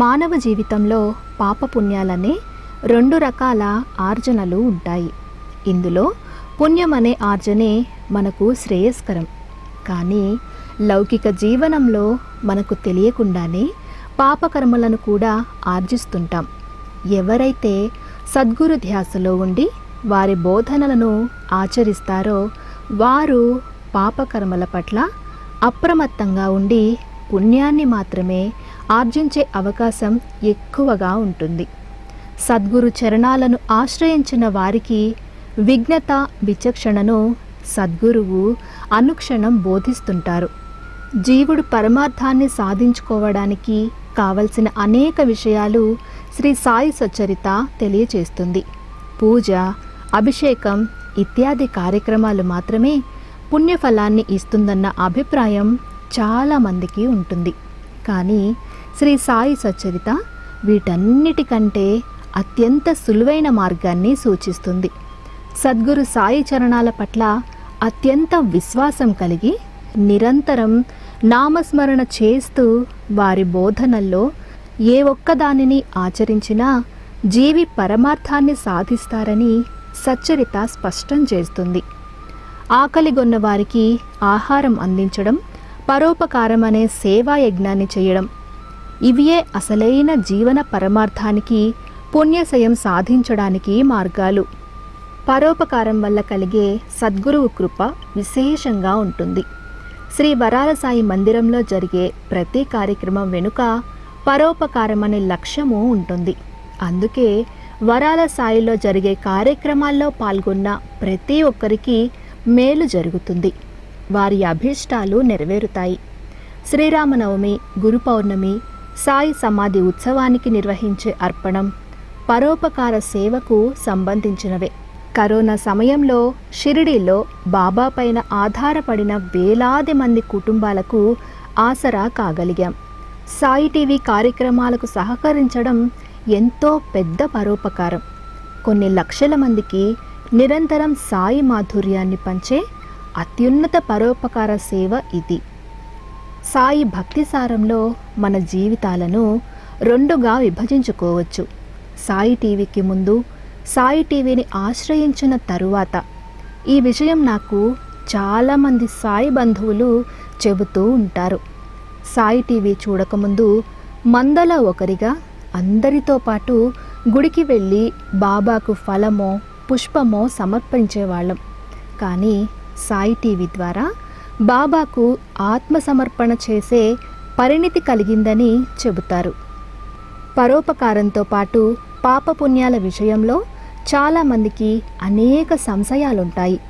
మానవ జీవితంలో పాపపుణ్యాలనే రెండు రకాల ఆర్జనలు ఉంటాయి. ఇందులో పుణ్యం అనే ఆర్జనే మనకు శ్రేయస్కరం. కానీ లౌకిక జీవనంలో మనకు తెలియకుండానే పాపకర్మలను కూడా ఆర్జిస్తుంటాం. ఎవరైతే సద్గురు ధ్యాసలో ఉండి వారి బోధనలను ఆచరిస్తారో వారు పాపకర్మల పట్ల అప్రమత్తంగా ఉండి పుణ్యాన్ని మాత్రమే ఆర్జించే అవకాశం ఎక్కువగా ఉంటుంది. సద్గురు చరణాలను ఆశ్రయించిన వారికి విఘ్నత విచక్షణను సద్గురువు అనుక్షణం బోధిస్తుంటారు. జీవుడు పరమార్థాన్ని సాధించుకోవడానికి కావలసిన అనేక విషయాలు శ్రీ సాయి సచ్చరిత తెలియచేస్తుంది. పూజ అభిషేకం ఇత్యాది కార్యక్రమాలు మాత్రమే పుణ్యఫలాన్ని ఇస్తుందన్న అభిప్రాయం చాలామందికి ఉంటుంది. కానీ శ్రీ సాయి సచ్చరిత వీటన్నిటికంటే అత్యంత సులువైన మార్గాన్ని సూచిస్తుంది. సద్గురు సాయి చరణాల పట్ల అత్యంత విశ్వాసం కలిగి నిరంతరం నామస్మరణ చేస్తూ వారి బోధనల్లో ఏ ఒక్కదానిని ఆచరించినా జీవి పరమార్థాన్ని సాధిస్తారని సచ్చరిత స్పష్టం చేస్తుంది. ఆకలిగొన్న వారికి ఆహారం అందించడం పరోపకారం అనే సేవా యజ్ఞాన్ని చేయడం ఇవియే అసలైన జీవన పరమార్థానికి పుణ్యశయం సాధించడానికి మార్గాలు. పరోపకారం వల్ల కలిగే సద్గురువు కృప విశేషంగా ఉంటుంది. శ్రీ వరాల సాయి మందిరంలో జరిగే ప్రతి కార్యక్రమం వెనుక పరోపకారం అనే లక్ష్యము ఉంటుంది. అందుకే వరాల సాయిలో జరిగే కార్యక్రమాల్లో పాల్గొన్న ప్రతి ఒక్కరికి మేలు జరుగుతుంది. వారి అభీష్టాలు నెరవేరుతాయి. శ్రీరామనవమి గురు పౌర్ణమి సాయి సమాధి ఉత్సవానికి నిర్వహించే అర్పణం పరోపకార సేవకు సంబంధించినవే. కరోనా సమయంలో షిరిడీలో బాబా పైన ఆధారపడిన వేలాది మంది కుటుంబాలకు ఆసరా కాగలిగాం. సాయి టీవీ కార్యక్రమాలకు సహకరించడం ఎంతో పెద్ద పరోపకారం. కొన్ని లక్షల మందికి నిరంతరం సాయి మాధుర్యాన్ని పంచే అత్యున్నత పరోపకార సేవ ఇది. సాయి భక్తి సారంలో మన జీవితాలను రెండుగా విభజించుకోవచ్చు. సాయి టీవీకి ముందు సాయి టీవీని ఆశ్రయించిన తరువాత ఈ విషయం నాకు చాలామంది సాయి బంధువులు చెబుతూ ఉంటారు. సాయి టీవీ చూడకముందు మందల ఒకరిగా అందరితో పాటు గుడికి వెళ్ళి బాబాకు ఫలమో పుష్పమో సమర్పించేవాళ్ళం. కానీ సాయి టీవీ ద్వారా బాబాకు ఆత్మసమర్పణ చేసే పరిణితి కలిగిందని చెబుతారు. పరోపకారంతో పాటు పాపపుణ్యాల విషయంలో చాలామందికి అనేక సంశయాలుంటాయి.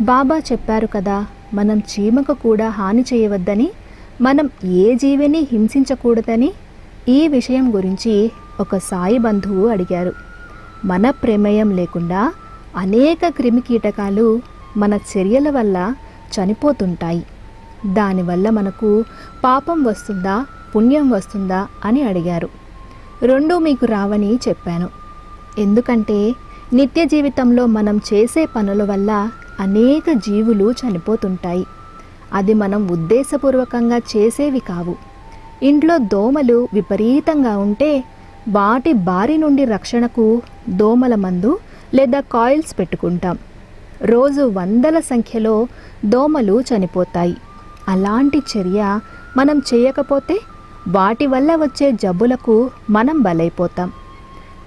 బాబా చెప్పారు కదా మనం చీమకు కూడా హాని చేయవద్దని మనం ఏ జీవిని హింసించకూడదని? ఈ విషయం గురించి ఒక సాయి బంధువు అడిగారు. మన ప్రమేయం లేకుండా అనేక క్రిమికీటకాలు మన చర్యల వల్ల చనిపోతుంటాయి. దానివల్ల మనకు పాపం వస్తుందా పుణ్యం వస్తుందా అని అడిగారు. రెండూ మీకు రావని చెప్పాను. ఎందుకంటే నిత్య జీవితంలో మనం చేసే పనుల వల్ల అనేక జీవులు చనిపోతుంటాయి. అది మనం ఉద్దేశపూర్వకంగా చేసేవి కావు. ఇంట్లో దోమలు విపరీతంగా ఉంటే వాటి బారి నుండి రక్షణకు దోమల మందు లేదా కాయిల్స్ పెట్టుకుంటాం. రోజు వందల సంఖ్యలో దోమలు చనిపోతాయి. అలాంటి చర్య మనం చేయకపోతే వాటి వల్ల వచ్చే జబ్బులకు మనం బలైపోతాం.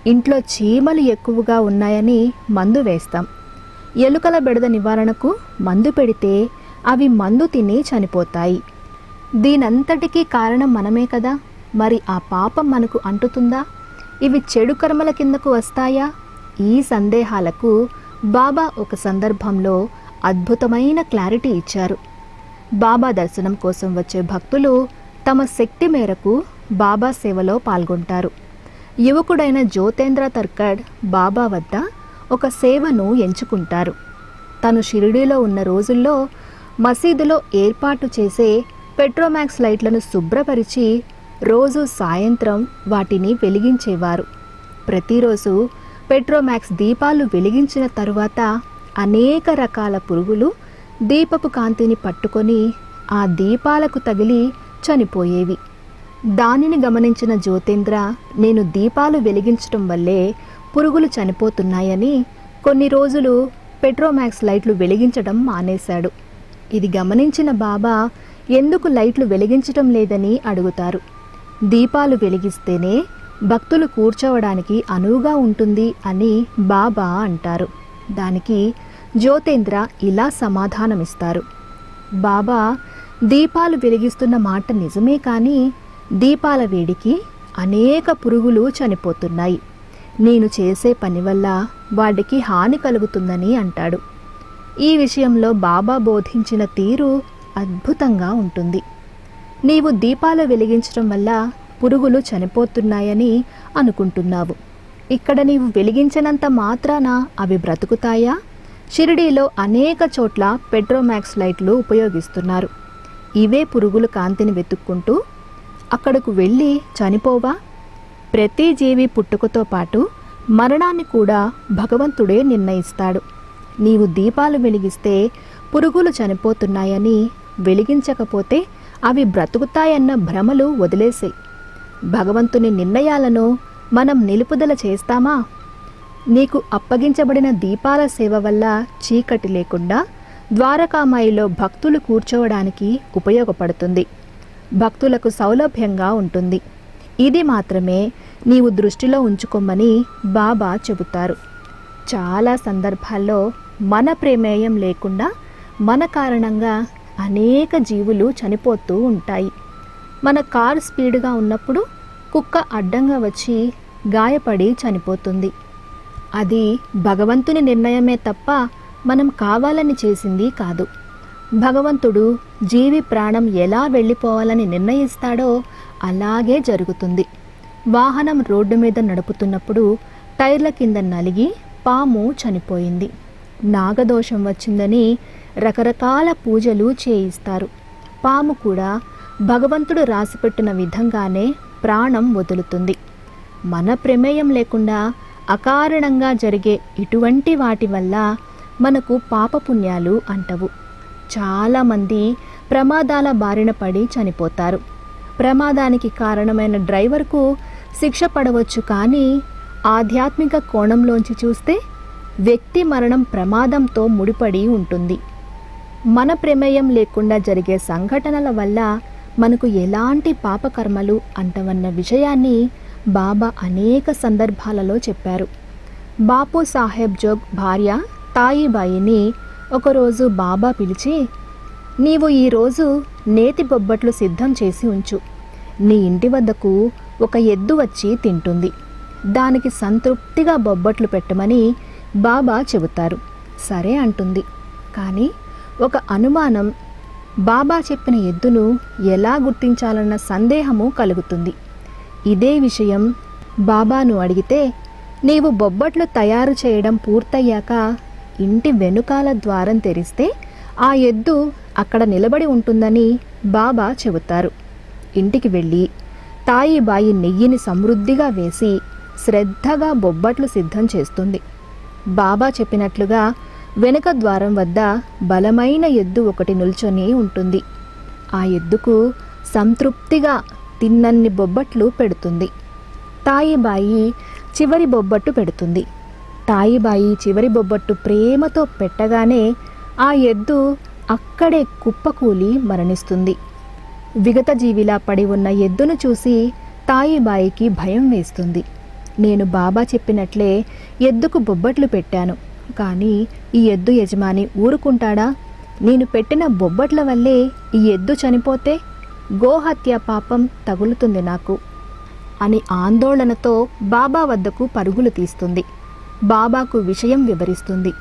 ఇంట్లో చీమలు ఎక్కువగా ఉన్నాయని మందు వేస్తాం. ఎలుకల బెడద నివారణకు మందు పెడితే అవి మందు తిని చనిపోతాయి. దీనంతటికీ కారణం మనమే కదా? మరి ఆ పాపం మనకు అంటుతుందా? ఇవి చెడు కర్మల కిందకు వస్తాయా? ఈ సందేహాలకు బాబా ఒక సందర్భంలో అద్భుతమైన క్లారిటీ ఇచ్చారు. బాబా దర్శనం కోసం వచ్చే భక్తులు తమ శక్తి మేరకు బాబా సేవలో పాల్గొంటారు. యువకుడైన జ్యోతేంద్ర తర్కడ్ బాబా వద్ద ఒక సేవను ఎంచుకుంటారు. తను షిరిడీలో ఉన్న రోజుల్లో మసీదులో ఏర్పాటు చేసే పెట్రోమాక్స్ లైట్లను శుభ్రపరిచి రోజు సాయంత్రం వాటిని వెలిగించేవారు. ప్రతిరోజు పెట్రోమాక్స్ దీపాలు వెలిగించిన తరువాత అనేక రకాల పురుగులు దీపపు కాంతిని పట్టుకొని ఆ దీపాలకు తగిలి చనిపోయేవి. దానిని గమనించిన జ్యోతేంద్ర నేను దీపాలు వెలిగించటం వల్లే పురుగులు చనిపోతున్నాయని కొన్ని రోజులు పెట్రోమాక్స్ లైట్లు వెలిగించడం మానేశాడు. ఇది గమనించిన బాబా ఎందుకు లైట్లు వెలిగించటం లేదని అడుగుతారు. దీపాలు వెలిగిస్తేనే భక్తులు కూర్చోవడానికి అనువుగా ఉంటుంది అని బాబా అంటారు. దానికి జ్యోతేంద్ర ఇలా సమాధానమిస్తారు. బాబా దీపాలు వెలిగిస్తున్న మాట నిజమే కానీ దీపాల వేడికి అనేక పురుగులు చనిపోతున్నాయి. నేను చేసే పని వల్ల వాడికి హాని కలుగుతుందని అంటాడు. ఈ విషయంలో బాబా బోధించిన తీరు అద్భుతంగా ఉంటుంది. నీవు దీపాలు వెలిగించడం వల్ల పురుగులు చనిపోతున్నాయని అనుకుంటున్నావు. ఇక్కడ నీవు వెలిగించినంత మాత్రాన అవి బ్రతుకుతాయా? షిరిడీలో అనేక చోట్ల పెట్రోమాక్స్ లైట్లు ఉపయోగిస్తున్నారు. ఇవే పురుగులు కాంతిని వెతుక్కుంటూ అక్కడకు వెళ్ళి చనిపోవా? ప్రతి జీవి పుట్టుకతో పాటు మరణాన్ని కూడా భగవంతుడే నిర్ణయిస్తాడు. నీవు దీపాలు వెలిగిస్తే పురుగులు చనిపోతున్నాయని వెలిగించకపోతే అవి బ్రతుకుతాయన్న భ్రమలు వదిలేసాయి. భగవంతుని నిర్ణయాలను మనం నిలుపుదల చేస్తామా? నీకు అప్పగించబడిన దీపాల సేవ వల్ల చీకటి లేకుండా ద్వారకామాయిలో భక్తులు కూర్చోవడానికి ఉపయోగపడుతుంది. భక్తులకు సౌలభ్యంగా ఉంటుంది. ఇది మాత్రమే నీవు దృష్టిలో ఉంచుకోమని బాబా చెబుతారు. చాలా సందర్భాల్లో మన ప్రమేయం లేకుండా మన కారణంగా అనేక జీవులు చనిపోతూ ఉంటాయి. మన కార్ స్పీడ్గా ఉన్నప్పుడు కుక్క అడ్డంగా వచ్చి గాయపడి చనిపోతుంది. అది భగవంతుని నిర్ణయమే తప్ప మనం కావాలని చేసింది కాదు. భగవంతుడు జీవి ప్రాణం ఎలా వెళ్ళిపోవాలని నిర్ణయిస్తాడో అలాగే జరుగుతుంది. వాహనం రోడ్డు మీద నడుపుతున్నప్పుడు టైర్ల కింద నలిగి పాము చనిపోయింది. నాగదోషం వచ్చిందని రకరకాల పూజలు చేయిస్తారు. పాము కూడా భగవంతుడు రాసిపెట్టిన విధంగానే ప్రాణం వదులుతుంది. మన ప్రమేయం లేకుండా అకారణంగా జరిగే ఇటువంటి వాటి వల్ల మనకు పాపపుణ్యాలు అంటవు. చాలామంది ప్రమాదాల బారిన పడి చనిపోతారు. ప్రమాదానికి కారణమైన డ్రైవర్కు శిక్ష పడవచ్చు కానీ ఆధ్యాత్మిక కోణంలోంచి చూస్తే వ్యక్తి మరణం ప్రమాదంతో ముడిపడి ఉంటుంది. మన ప్రమేయం లేకుండా జరిగే సంఘటనల వల్ల మనకు ఎలాంటి పాపకర్మలు అంటవన్న విషయాన్ని బాబా అనేక సందర్భాలలో చెప్పారు. బాపు సాహెబ్ జోగ్ భార్య తాయిబాయిని ఒకరోజు బాబా పిలిచి నీవు ఈరోజు నేతి బొబ్బట్లు సిద్ధం చేసి ఉంచు. నీ ఇంటి వద్దకు ఒక ఎద్దు వచ్చి తింటుంది. దానికి సంతృప్తిగా బొబ్బట్లు పెట్టమని బాబా చెబుతారు. సరే అంటుంది. కానీ ఒక అనుమానం బాబా చెప్పిన ఎద్దును ఎలా గుర్తించాలన్న సందేహము కలుగుతుంది. ఇదే విషయం బాబాను అడిగితే నీవు బొబ్బట్లు తయారు చేయడం పూర్తయ్యాక ఇంటి వెనుకాల ద్వారం తెరిస్తే ఆ ఎద్దు అక్కడ నిలబడి ఉంటుందని బాబా చెబుతారు. ఇంటికి వెళ్ళి తాయి బాయి నెయ్యిని సమృద్ధిగా వేసి శ్రద్ధగా బొబ్బట్లు సిద్ధం చేస్తుంది. బాబా చెప్పినట్లుగా వెనుక ద్వారం వద్ద బలమైన ఎద్దు ఒకటి నిల్చొని ఉంటుంది. ఆ ఎద్దుకు సంతృప్తిగా తిన్నన్ని బొబ్బట్లు పెడుతుంది. తాయిబాయి చివరి బొబ్బట్టు పెడుతుంది. తాయిబాయి చివరి బొబ్బట్టు ప్రేమతో పెట్టగానే ఆ ఎద్దు అక్కడే కుప్పకూలి మరణిస్తుంది. విగత జీవిలా పడి ఉన్న ఎద్దును చూసి తాయిబాయికి భయం వేస్తుంది. నేను బాబా చెప్పినట్లే ఎద్దుకు బొబ్బట్లు పెట్టాను. కానీ ఈ ఎద్దు యజమాని ఊరుకుంటాడా? నేను పెట్టిన బొబ్బట్ల వల్లే ఈ ఎద్దు చనిపోతే గోహత్య పాపం తగులుతుంది నాకు అని ఆందోళనతో బాబా వద్దకు పరుగులు తీస్తుంది. బాబాకు విషయం వివరిస్తుంది.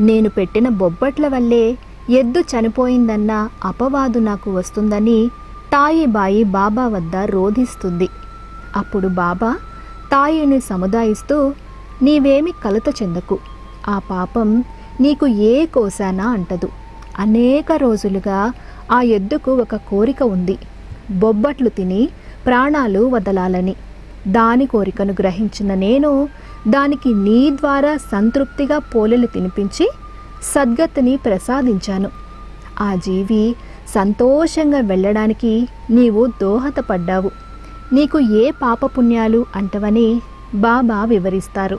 నేను పెట్టిన బొబ్బట్ల వల్లే ఎద్దు చనిపోయిందన్న అపవాదు నాకు వస్తుందని తాయిబాయి బాబా వద్ద రోధిస్తుంది. అప్పుడు బాబా తాయిని సముదాయిస్తూ నీవేమి కలత చెందకు. ఆ పాపం నీకు ఏ కోసానా అంటదు. అనేక రోజులుగా ఆ ఎద్దుకు ఒక కోరిక ఉంది. బొబ్బట్లు తిని ప్రాణాలు వదలాలని. దాని కోరికను గ్రహించిన నేను దానికి నీ ద్వారా సంతృప్తిగా పోలెలు తినిపించి సద్గతిని ప్రసాదించాను. ఆ జీవి సంతోషంగా వెళ్ళడానికి నీవు దోహదపడ్డావు. నీకు ఏ పాపపుణ్యాలు అంటవని బాబా వివరిస్తారు.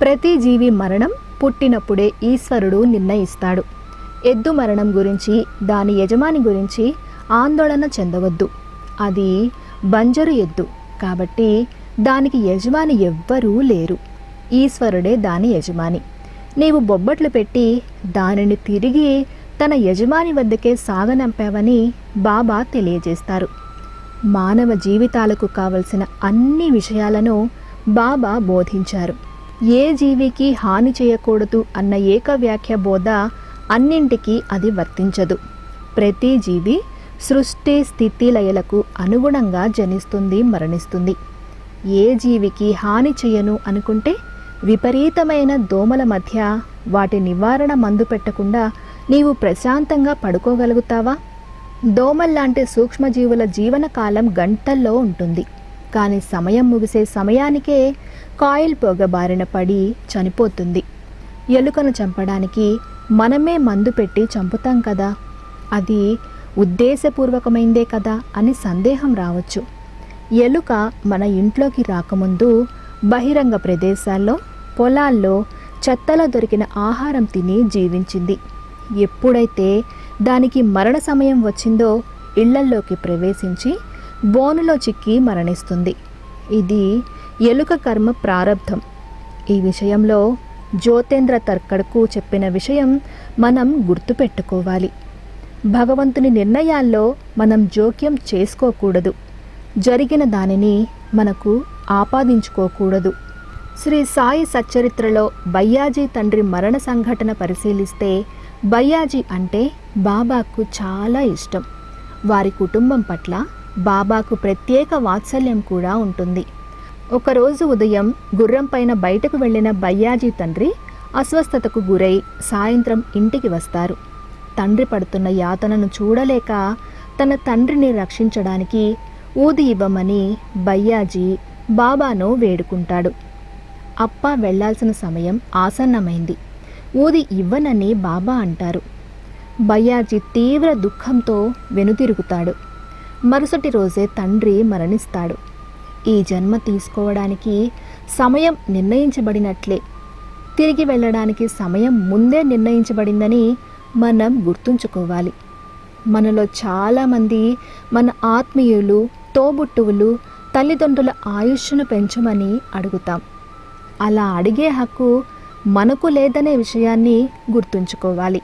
ప్రతి జీవి మరణం పుట్టినప్పుడే ఈశ్వరుడు నిర్ణయిస్తాడు. ఎద్దు మరణం గురించి దాని యజమాని గురించి ఆందోళన చెందవద్దు. అది బంజరు ఎద్దు కాబట్టి దానికి యజమాని ఎవ్వరూ లేరు. ఈశ్వరుడే దాని యజమాని. నీవు బొబ్బట్లు పెట్టి దానిని తిరిగి తన యజమాని వద్దకే సాగనంపావని బాబా తెలియజేస్తారు. మానవ జీవితాలకు కావలసిన అన్ని విషయాలను బాబా బోధించారు. ఏ జీవికి హాని చేయకూడదు అన్న ఏకవ్యాఖ్య బోధ అన్నింటికీ అది వర్తించదు. ప్రతి జీవి సృష్టి స్థితి లయలకు అనుగుణంగా జనిస్తుంది మరణిస్తుంది. ఏ జీవికి హాని చేయను అనుకుంటే విపరీతమైన దోమల మధ్య వాటి నివారణ మందు పెట్టకుండా నీవు ప్రశాంతంగా పడుకోగలుగుతావా? దోమల్లాంటి సూక్ష్మజీవుల జీవనకాలం గంటల్లో ఉంటుంది. కానీ సమయం ముగిసే సమయానికే కాయిల్ పొగ బారిన పడి చనిపోతుంది. ఎలుకను చంపడానికి మనమే మందు పెట్టి చంపుతాం కదా. అది ఉద్దేశపూర్వకమైందే కదా అని సందేహం రావచ్చు. ఎలుక మన ఇంట్లోకి రాకముందు బహిరంగ ప్రదేశాల్లో పొలాల్లో చెత్తలో దొరికిన ఆహారం తిని జీవించింది. ఎప్పుడైతే దానికి మరణ సమయం వచ్చిందో ఇళ్ళల్లోకి ప్రవేశించి బోనులో చిక్కి మరణిస్తుంది. ఇది ఎలుక కర్మ ప్రారంధం ఈ విషయంలో జ్యోతేంద్ర తర్కడ్కు చెప్పిన విషయం మనం గుర్తుపెట్టుకోవాలి. భగవంతుని నిర్ణయాల్లో మనం జోక్యం చేసుకోకూడదు. జరిగిన దానిని మనకు ఆపాదించుకోకూడదు. శ్రీ సాయి సచ్చరిత్రలో బయ్యాజీ తండ్రి మరణ సంఘటన పరిశీలిస్తే బయ్యాజీ అంటే బాబాకు చాలా ఇష్టం. వారి కుటుంబం పట్ల బాబాకు ప్రత్యేక వాత్సల్యం కూడా ఉంటుంది. ఒకరోజు ఉదయం గుర్రం పైన బయటకు వెళ్ళిన బయ్యాజీ తండ్రి అస్వస్థతకు గురై సాయంత్రం ఇంటికి వస్తారు. తండ్రి పడుతున్న యాతనను చూడలేక తన తండ్రిని రక్షించడానికి ఊది ఇవ్వమని బయ్యాజీ బాబాను వేడుకుంటాడు. అప్ప వెళ్ళాల్సిన సమయం ఆసన్నమైంది. ఊది ఇవ్వనని బాబా అంటారు. బయ్యాజీ తీవ్ర దుఃఖంతో వెనుతిరుగుతాడు. మరుసటి రోజే తండ్రి మరణిస్తాడు. ఈ జన్మ తీసుకోవడానికి సమయం నిర్ణయించబడినట్లే. తిరిగి వెళ్ళడానికి సమయం ముందే నిర్ణయించబడిందని మనం గుర్తుంచుకోవాలి. మనలో చాలామంది మన ఆత్మీయులు తోబుట్టువులు తల్లిదండ్రుల ఆయుష్ను పెంచమని అడుగుతాం. అలా అడిగే హక్కు మనకు లేదనే విషయాన్ని గుర్తుంచుకోవాలి.